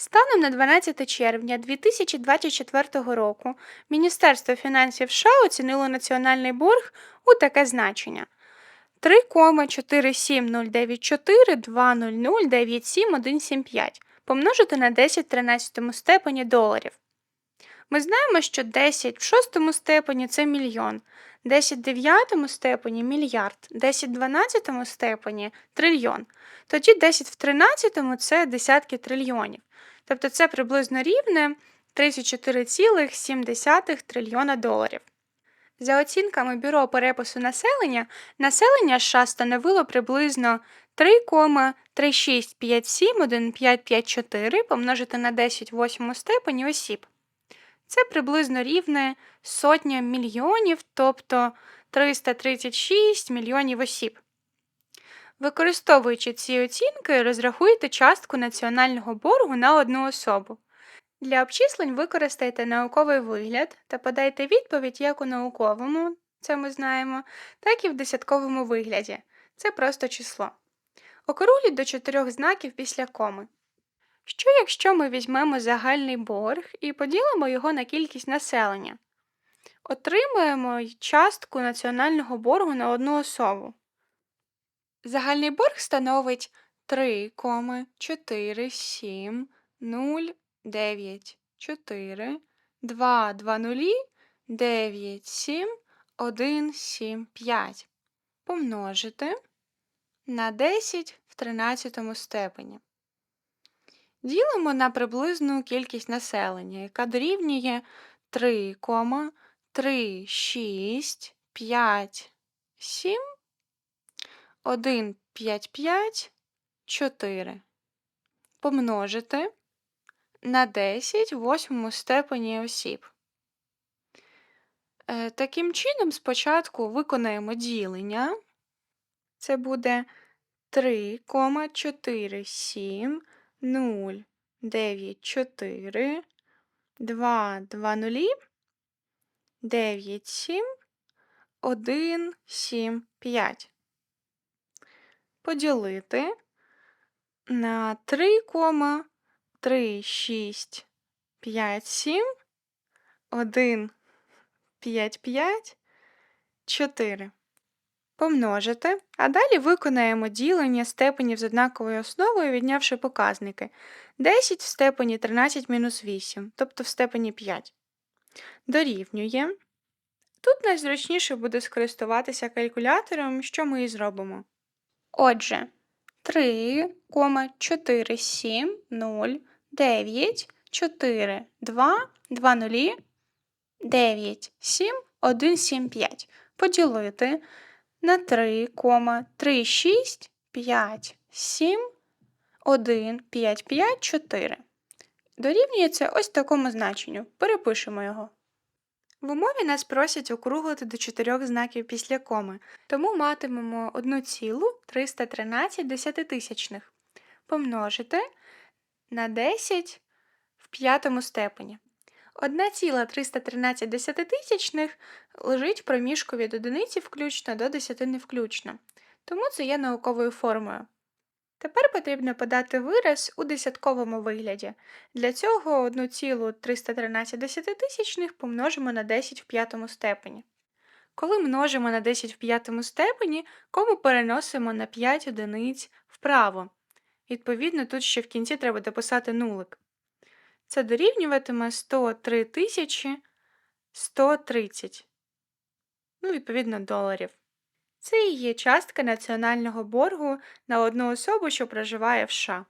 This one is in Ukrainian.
Станом на 12 червня 2024 року Міністерство фінансів США оцінило національний борг у таке значення 3,4709420097175 помножити на 10 в 13 степені доларів. Ми знаємо, що 10 в шостому степені це мільйон, 10 в дев'ятому степені мільярд, 10 в 12 степені трильйон. Тоді 10 в 13 це десятки трильйонів. Тобто це приблизно рівне 34,7 трильйона доларів. За оцінками Бюро перепису населення, населення США становило приблизно 3,36571554 помножити на 10 в 8 степені осіб. Це приблизно рівне сотня мільйонів, тобто 336 мільйонів осіб. Використовуючи ці оцінки, розрахуйте частку національного боргу на одну особу. Для обчислень використайте науковий вигляд та подайте відповідь як у науковому, це ми знаємо, так і в десятковому вигляді. Це просто число. Округліть до чотирьох знаків після коми. Що якщо ми візьмемо загальний борг і поділимо його на кількість населення? Отримаємо частку національного боргу на одну особу. Загальний борг становить 3,47094 2 2 нулі 9 7 1 7 5 помножити на 10 в 13 степені. Ділимо на приблизну кількість населення, яка дорівнює 3,3657 1, 5, 5, 4. Помножити на 10 в восьмому степені осіб. Е, Таким чином, спочатку виконаємо ділення. Це буде 3,47 0, 9, 4, 2, 2 нулі, 9, 7, 1, 7, 5 поділити на 3,3657 1, 5, 5, 4. Помножити, а далі виконаємо ділення степенів з однаковою основою, віднявши показники 10 в степені 13 мінус 8, тобто в степені 5. Дорівнює. Тут найзручніше буде скористуватися калькулятором, що ми і зробимо. Отже, 3,47094 9 7 1 7 5 поділити на 3,365 1 5 5 4. Дорівнює це ось такому значенню. Перепишемо його. В умові нас просять округлити до чотирьох знаків після коми, тому матимемо 1,313 десятитисячних помножити на 10 в п'ятому степені. 1,313 десятитисячних лежить в проміжку від одиниці включно до десятини включно, тому це є науковою формою. Тепер потрібно подати вираз у десятковому вигляді. Для цього 1,313 десятитисячних помножимо на 10 в п'ятому степені. Коли множимо на 10 в п'ятому степені, кому переносимо на 5 одиниць вправо. Відповідно, тут ще в кінці треба дописати нулик. Це дорівнюватиме 103 тисячі 130, ну, відповідно, доларів. Це і є частка національного боргу на одну особу, що проживає в США.